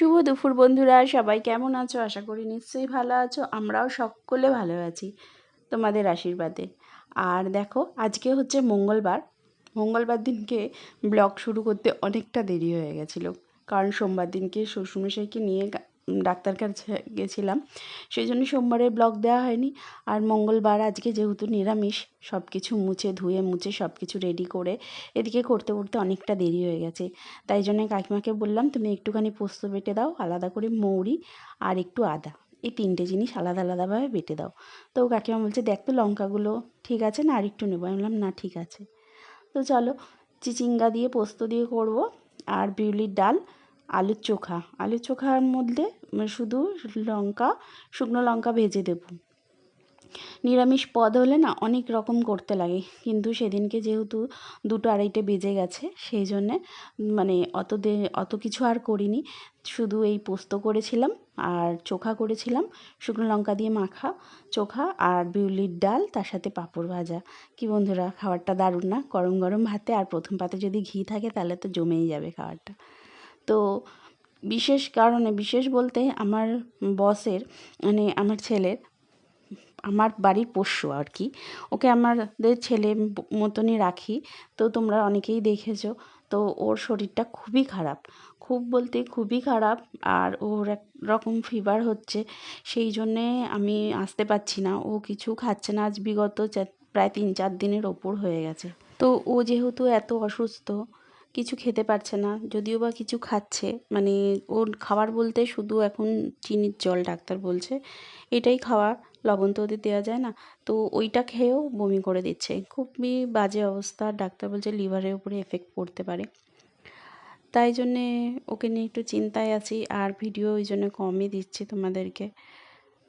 শুভ দুপুর বন্ধুরা, সবাই কেমন আছো? আশা করি নিশ্চয়ই ভালো আছো। আমরাও সকলে ভালো আছি তোমাদের আশীর্বাদে। আর দেখো, আজকে হচ্ছে মঙ্গলবার। মঙ্গলবার দিনকে ব্লগ শুরু করতে অনেকটা দেরি হয়ে গেছিল। কারণ সোমবার দিনকে শ্বশুরমশাইকে নিয়ে ডাক্তার কাছে গেছিলাম। সেই জন্য সোমবারে ব্লগ দেওয়া হয়নি। আর মঙ্গলবার আজকে যেহেতু নিরামিষ সব কিছু মুছে ধুয়ে মুছে সব কিছু রেডি করে এদিকে করতে করতে অনেকটা দেরি হয়ে গেছে। তাই জন্য কাকিমাকে বললাম, তুমি একটুখানি পোস্ত বেটে দাও, আলাদা করে মৌরি আর একটু আদা। এই তিনটে জিনিস আলাদা আলাদাভাবে বেটে দাও। তো কাকিমা বলছে, দেখ তো লঙ্কাগুলো ঠিক আছে না আর একটু নেব। আমি বললাম, না, ঠিক আছে। তো চলো, চিচিঙ্গা দিয়ে পোস্ত দিয়ে করব আর বিউলির ডাল আলুর চোখা। আলুর চোখার মধ্যে শুধু লঙ্কা, শুকনো লঙ্কা ভেজে দেবো। নিরামিষ পদ হলে না অনেক রকম করতে লাগে। কিন্তু সেদিনকে যেহেতু দুটো আড়াইটে বেজে গেছে, সেই জন্যে মানে অত দে, অত কিছু আর করিনি। শুধু এই পোস্ত করেছিলাম আর চোখা করেছিলাম, শুকনো লঙ্কা দিয়ে মাখা চোখা আর বিউলির ডাল, তার সাথে পাঁপড় ভাজা। কি বন্ধুরা, খাবারটা দারুণ না? গরম গরম ভাতে আর প্রথম পাতে যদি ঘি থাকে তাহলে তো জমেই যাবে খাবারটা। তো বিশেষ কারণে, বিশেষ বলতে আমার বসের মানে আমার ছেলের, আমার বাড়ির পোষ্য আর কি, ওকে আমাদের ছেলে মতনই রাখি। তো তোমরা অনেকেই দেখেছ, তো ওর শরীরটা খুবই খারাপ। খুব বলতে খুবই খারাপ, আর ওর এক রকম ফিভার হচ্ছে। সেই জন্যে আমি আসতে পারছি না। ও কিছু খাচ্ছে না। আজ বিগত প্রায় তিন চার দিনের ওপর হয়ে গেছে। তো ও যেহেতু এত অসুস্থ কিছু খেতে পারছে না, যদিও বা কিছু খাচ্ছে। মানে ওর খাবার বলতে শুধু এখন চিনির জল ডাক্তার বলছে, এটাই খাওয়া, লবণ তো ওদের দেওয়া যায় না। তো ওইটা খেয়েও বমি করে দিচ্ছে। খুবই বাজে অবস্থা, ডাক্তার বলছে লিভারের উপরে এফেক্ট পড়তে পারে। তাই জন্যে ওকে নিয়ে একটু চিন্তায় আছি, আর ভিডিও ওই জন্য কমই দিচ্ছি তোমাদেরকে।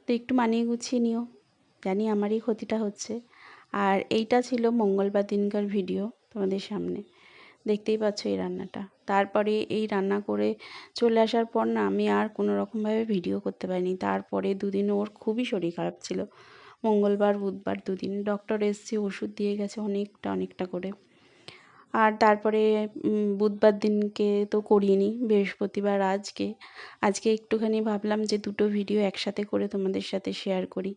তো একটু মানিয়ে গুছিয়ে নিও, জানি আমারই ক্ষতিটা হচ্ছে। আর এইটা ছিল মঙ্গলবার দিনকার ভিডিও তোমাদের সামনে। দেখতেই পাচ্ছ এই রান্নাটা। তারপরে এই রান্না করে চলে আসার পর না আমি আর কোনো রকমভাবে ভিডিও করতে পারিনি। তারপরে দুদিন ওর খুবই শরীর খারাপ ছিল। মঙ্গলবার, বুধবার দুদিন ডক্টর এসছে, ওষুধ দিয়ে গেছে অনেকটা অনেকটা করে। আর তারপরে বুধবার দিনকে তো করিনি, বৃহস্পতিবার আজকে। আজকে একটুখানি ভাবলাম যে দুটো ভিডিও একসাথে করে তোমাদের সাথে শেয়ার করি।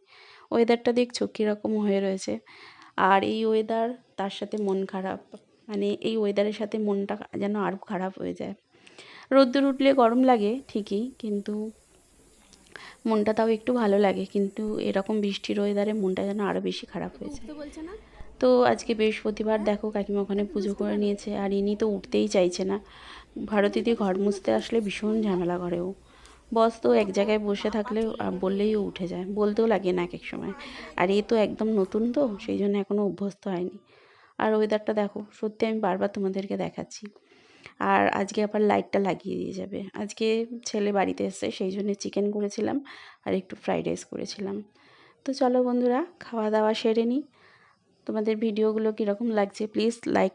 ওয়েদারটা দেখছ কীরকম হয়ে রয়েছে? আর এই ওয়েদার তার সাথে মন খারাপ। মানে এই ওয়েদারের সাথে মনটা যেন আরও খারাপ হয়ে যায়। রোদ্দুর উঠলে গরম লাগে ঠিকই কিন্তু মনটা তাও একটু ভালো লাগে কিন্তু এরকম বৃষ্টির ওয়েদারে মনটা যেন আরও বেশি খারাপ হয়ে যায়। তো আজকে বৃহস্পতিবার দেখো কাকিমা ওখানে পুজো করে নিয়েছে আর ইনি তো উঠতেই চাইছে না। ভারতীদি ঘর মুছতে আসলে ভীষণ ঝামেলা করে ও। বস তো এক জায়গায় বসে থাকলে বললেই উঠে যায় বলতেও লাগে না এক এক সময়। আর এ তো একদম নতুন তো সেই জন্য এখনও অভ্যস্ত হয়নি। আর ওয়েদারটা দেখো, সত্যি আমি বারবার তোমাদেরকে দেখাচ্ছি। আর আজকে আবার লাইটটা লাগিয়ে দিয়ে যাবে। আজকে ছেলে বাড়িতে এসছে, সেই জন্য চিকেন করেছিলাম আর একটু ফ্রাইড রাইস করেছিলাম। তো চলো বন্ধুরা খাওয়া দাওয়া সেরে নিই তোমাদের ভিডিওগুলো কীরকম লাগছে প্লিজ লাইক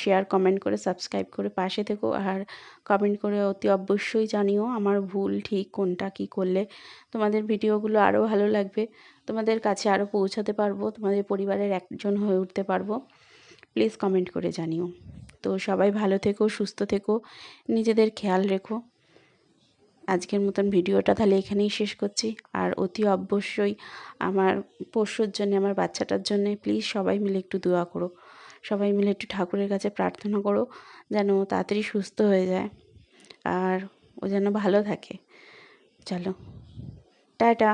শেয়ার কমেন্ট করে সাবস্ক্রাইব করে পাশে থেকো। আর কমেন্ট করে অতি অবশ্যই জানিও আমার ভুল ঠিক কোনটা কী করলে তোমাদের ভিডিওগুলো আরও ভালো লাগবে। তোমাদের কাছে আরও পৌঁছাতে পারব, তোমাদের পরিবারের একজন হয়ে উঠতে পারব। প্লিজ কমেন্ট করে জানিও। তো সবাই ভালো থেকো, সুস্থ থেকো, নিজেদের খেয়াল রেখো। আজকের মতন ভিডিওটা তাহলে এখানেই শেষ করছি। আর অতি অবশ্যই আমার পরশুর জন্য, আমার বাচ্চাটার জন্য প্লিজ সবাই মিলে একটু দোয়া করো। সবাই মিলে একটু ঠাকুরের কাছে প্রার্থনা করো যেন তাড়াতাড়ি সুস্থ হয়ে যায় আর ও যেন ভালো থাকে। চলো, টাটা।